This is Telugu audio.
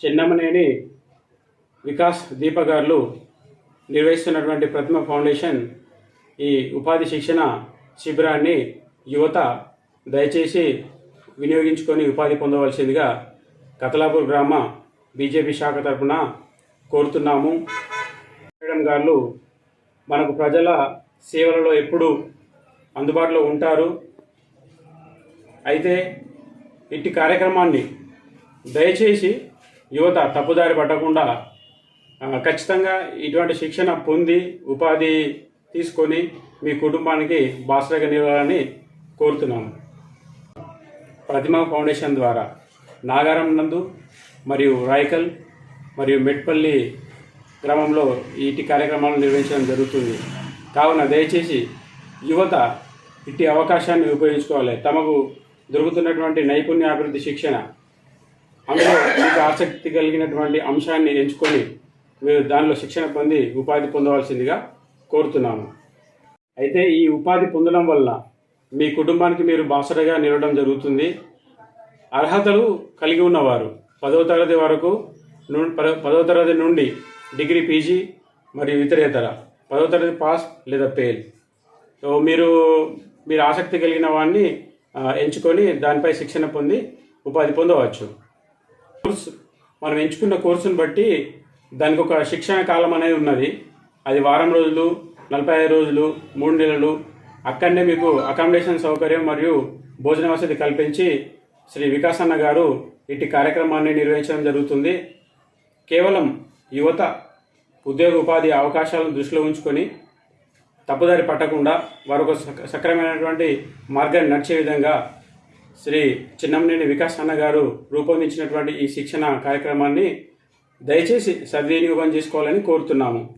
చెన్నమనేని వికాస్ దీపగారులు నిర్వహిస్తున్నటువంటి ప్రతిమ ఫౌండేషన్ ఈ ఉపాధి శిక్షణ శిబిరాన్ని యువత దయచేసి వినియోగించుకొని ఉపాధి పొందవలసిందిగా కతలాపూర్ గ్రామ బీజేపీ శాఖ తరఫున కోరుతున్నాము. మేడం గారు మనకు ప్రజల సేవలలో ఎప్పుడు అందుబాటులో ఉంటారు. అయితే ఇట్టి కార్యక్రమాన్ని దయచేసి యువత తప్పుదారి పట్టకుండా ఖచ్చితంగా ఇటువంటి శిక్షణ పొంది ఉపాధి తీసుకొని మీ కుటుంబానికి బాసరగా నిలవాలని కోరుతున్నాము. ప్రతిమ ఫౌండేషన్ ద్వారా నాగారం నందు మరియు రాయకల్ మరియు మెట్పల్లి గ్రామంలో ఇటు కార్యక్రమాలు నిర్వహించడం జరుగుతుంది. కావున దయచేసి యువత ఇట్టి అవకాశాన్ని ఉపయోగించుకోవాలి. తమకు దొరుకుతున్నటువంటి నైపుణ్యాభివృద్ధి శిక్షణ అందులో మీకు ఆసక్తి కలిగినటువంటి అంశాన్ని ఎంచుకొని మీరు దానిలో శిక్షణ పొంది ఉపాధి పొందవలసిందిగా కోరుతున్నాము అయితే ఈ ఉపాధి పొందడం వల్ల మీ కుటుంబానికి మీరు బాసరగా నిలవడం జరుగుతుంది. అర్హతలు కలిగి ఉన్నవారు పదవ తరగతి వరకు ను- పద- పదవ తరగతి నుండి డిగ్రీ పీజీ మరియు ఇతరేతర పదవ తరగతి పాస్ లేదా ఫెయిల్. సో మీరు మీరు ఆసక్తి కలిగిన వాడిని ఎంచుకొని దానిపై శిక్షణ పొంది ఉపాధి పొందవచ్చు. కోర్సు. మనం ఎంచుకున్న కోర్సును బట్టి దానికి ఒక శిక్షణ కాలం అనేది ఉన్నది. అది వారం రోజులు నలభై ఐదు రోజులు మూడు నెలలు. అక్కడనే మీకు అకామిడేషన్ సౌకర్యం మరియు భోజన వసతి కల్పించి శ్రీ వికాసన్న గారు ఇట్టి కార్యక్రమాన్ని నిర్వహించడం జరుగుతుంది. కేవలం యువత ఉద్యోగ ఉపాధి అవకాశాలను దృష్టిలో ఉంచుకొని తప్పుదారి పట్టకుండా వారు సక సక్రమైనటువంటి మార్గాన్ని నడిచే విధంగా శ్రీ చిన్నంనేని వికాస్ అన్న గారు రూపొందించినటువంటి ఈ శిక్షణ కార్యక్రమాన్ని దయచేసి సద్వినియోగం చేసుకోవాలని కోరుతున్నాము.